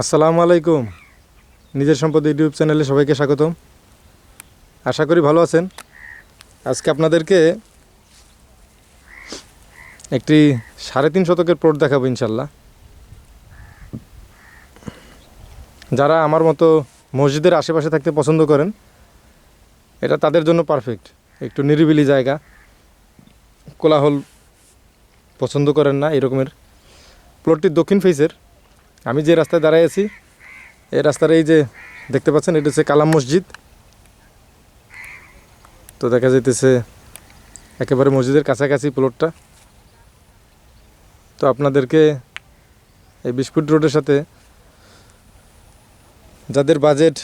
আসসালামু আলাইকুম। নিজের সম্পদ ইউটিউব চ্যানেলে সবাইকে স্বাগতম। আশা করি ভালো আছেন। আজকে আপনাদেরকে একটি সাড়ে তিন শতকের প্লট দেখাবো ইনশাল্লাহ। যারা আমার মতো মসজিদের আশেপাশে থাকতে পছন্দ করেন, এটা তাদের জন্য পারফেক্ট একটু নিরিবিলি জায়গা। কোলাহল পছন্দ করেন না এরকমের। প্লটটি দক্ষিণ ফেসের আমি যে রাস্তায় দাঁড়ায় আছি, এই রাস্তার এই যে দেখতে পাচ্ছেন, এটা হচ্ছে কালাম মসজিদ। তো দেখা যাইতেছে একেবারে মসজিদের কাছাকাছি প্লটটা তো আপনাদেরকে এই বিস্কুট রোডের সাথে যাদের বাজেট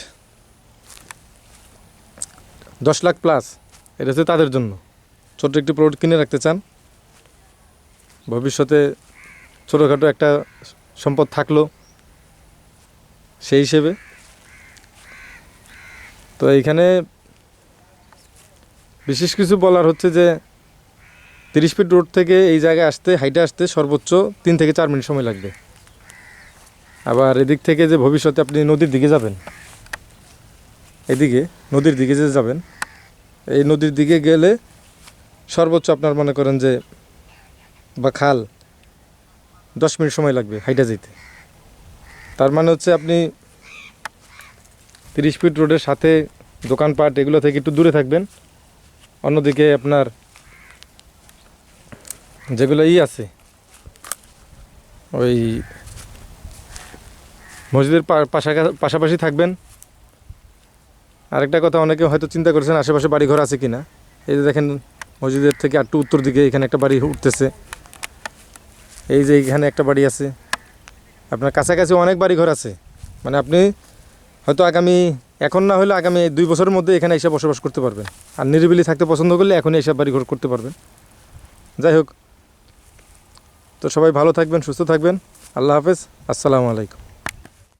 দশ লাখ প্লাস এটা হচ্ছে তাদের জন্য। ছোট্ট একটি প্লট কিনে রাখতে চান। ভবিষ্যতে ছোটোখাটো একটা সম্পদ থাকল। সেই হিসেবে। তো এইখানে বিশেষ কিছু বলার হচ্ছে যে, তিরিশ ফিট রোড থেকে এই জায়গায় আসতে, হাইটে আসতে সর্বোচ্চ তিন থেকে চার মিনিট সময় লাগবে। আবার এদিক থেকে যে ভবিষ্যতে আপনি নদীর দিকে যাবেন, এদিকে, নদীর দিকে যে যাবেন, এই নদীর দিকে গেলে সর্বোচ্চ আপনার মনে করেন যে বা খাল দশ মিনিট সময় লাগবে হাইটা যেতে তার মানে হচ্ছে আপনি তিরিশ ফিট রোডের সাথে দোকানপাট এগুলো থেকে একটু দূরে থাকবেন। অন্যদিকে আপনার যেগুলো ই আছে, ওই মসজিদের পাশাপাশি থাকবেন। আরেকটা কথা, অনেকে হয়তো চিন্তা করেছেন আশেপাশে বাড়িঘর আছে কিনা। এই যে দেখেন মসজিদের থেকে একটু উত্তর দিকে এখানে একটা বাড়ি উঠতেছে। এই যে এখানে একটা বাড়ি আছে। আপনার কাছাকাছি অনেক বাড়ি ঘর আছে। মানে আপনি হয়তো আগামী, এখন না হলে আগামী দুই বছরের মধ্যে এখানে এসে বসবাস করতে পারবেন। আর নিরিবিলি থাকতে পছন্দ করলে এখনই এসে বাড়ি ঘর করতে পারবেন। যাই হোক, তো সবাই ভালো থাকবেন, সুস্থ থাকবেন। আল্লাহ হাফেজ, আসসালামু আলাইকুম।